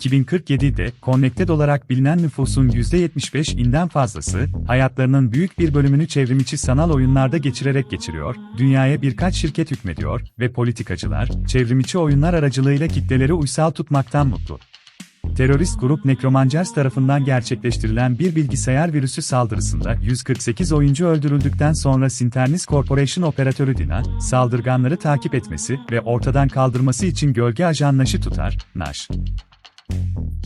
2047'de Connected olarak bilinen nüfusun %75'inden fazlası, hayatlarının büyük bir bölümünü çevrimiçi sanal oyunlarda geçirerek geçiriyor, dünyaya birkaç şirket hükmediyor ve politikacılar, çevrimiçi oyunlar aracılığıyla kitleleri uysal tutmaktan mutlu. Terörist grup Necromancers tarafından gerçekleştirilen bir bilgisayar virüsü saldırısında 148 oyuncu öldürüldükten sonra Sinternis Corporation operatörü Dina, saldırganları takip etmesi ve ortadan kaldırması için gölge ajan Nash'ı tutar, Nash.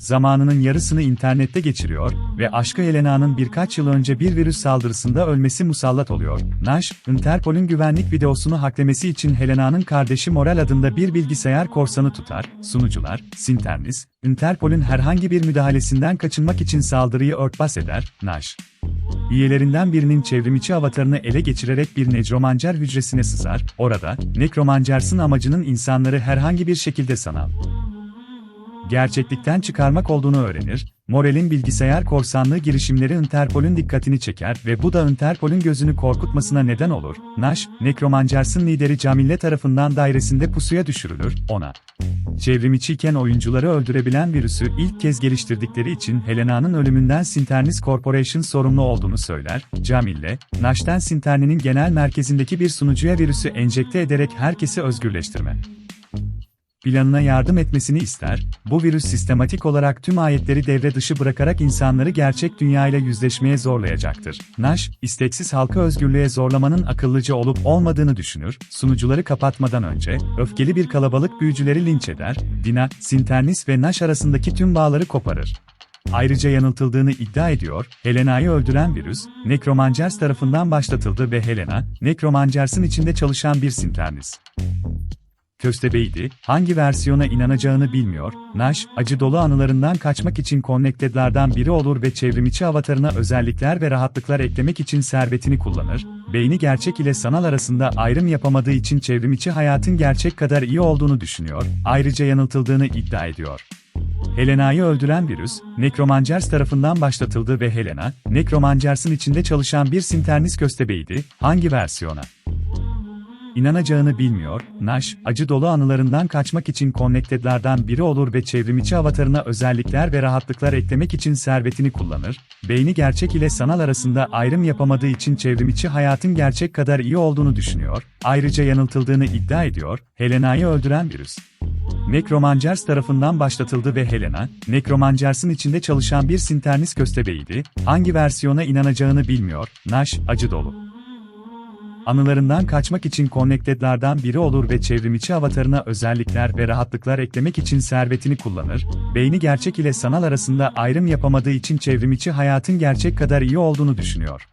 Zamanının yarısını internette geçiriyor ve aşkı Helena'nın birkaç yıl önce bir virüs saldırısında ölmesi musallat oluyor. Nash, Interpol'ün güvenlik videosunu haklemesi için Helena'nın kardeşi Moral adında bir bilgisayar korsanı tutar, sunucular, Sinternis, Interpol'ün herhangi bir müdahalesinden kaçınmak için saldırıyı örtbas eder, Nash. Üyelerinden birinin çevrimiçi avatarını ele geçirerek bir nekromancer hücresine sızar, orada, nekromancersın amacının insanları herhangi bir şekilde sanal gerçeklikten çıkarmak olduğunu öğrenir, Morel'in bilgisayar korsanlığı girişimleri Interpol'ün dikkatini çeker ve bu da Interpol'ün gözünü korkutmasına neden olur. Nash, Necromancers'ın lideri Camille tarafından dairesinde pusuya düşürülür, ona. Çevrimiçiyken oyuncuları öldürebilen virüsü ilk kez geliştirdikleri için Helena'nın ölümünden Sinternis Corporation sorumlu olduğunu söyler, Camille, Nash'ten Sinterni'nin genel merkezindeki bir sunucuya virüsü enjekte ederek herkesi özgürleştirme planına yardım etmesini ister, bu virüs sistematik olarak tüm ayetleri devre dışı bırakarak insanları gerçek dünyayla yüzleşmeye zorlayacaktır. Nash, isteksiz halkı özgürlüğe zorlamanın akıllıca olup olmadığını düşünür, sunucuları kapatmadan önce, öfkeli bir kalabalık büyücüleri linç eder, Dina, Sinternis ve Nash arasındaki tüm bağları koparır. Ayrıca yanıltıldığını iddia ediyor, Helena'yı öldüren virüs, Necromancers tarafından başlatıldı ve Helena, Necromancers'ın içinde çalışan bir Sinternis köstebeğiydi, hangi versiyona inanacağını bilmiyor, Nash, acı dolu anılarından kaçmak için Connected'lardan biri olur ve çevrimiçi avatarına özellikler ve rahatlıklar eklemek için servetini kullanır, beyni gerçek ile sanal arasında ayrım yapamadığı için çevrimiçi hayatın gerçek kadar iyi olduğunu düşünüyor, ayrıca yanıltıldığını iddia ediyor. Helena'yı öldüren virüs, Necromancers tarafından başlatıldı ve Helena, Necromancers'ın içinde çalışan bir Sinternis köstebeğiydi, hangi versiyona? İnanacağını bilmiyor, Nash, acı dolu anılarından kaçmak için Connected'lardan biri olur ve çevrimiçi avatarına özellikler ve rahatlıklar eklemek için servetini kullanır, beyni gerçek ile sanal arasında ayrım yapamadığı için çevrimiçi hayatın gerçek kadar iyi olduğunu düşünüyor, ayrıca yanıltıldığını iddia ediyor, Helena'yı öldüren virüs. Necromancers tarafından başlatıldı ve Helena, Necromancers'ın içinde çalışan bir Sinternis köstebeğiydi, hangi versiyona inanacağını bilmiyor, Nash, acı dolu anılarından kaçmak için Connected'lardan biri olur ve çevrimiçi avatarına özellikler ve rahatlıklar eklemek için servetini kullanır, beyni gerçek ile sanal arasında ayrım yapamadığı için çevrimiçi hayatın gerçek kadar iyi olduğunu düşünüyor.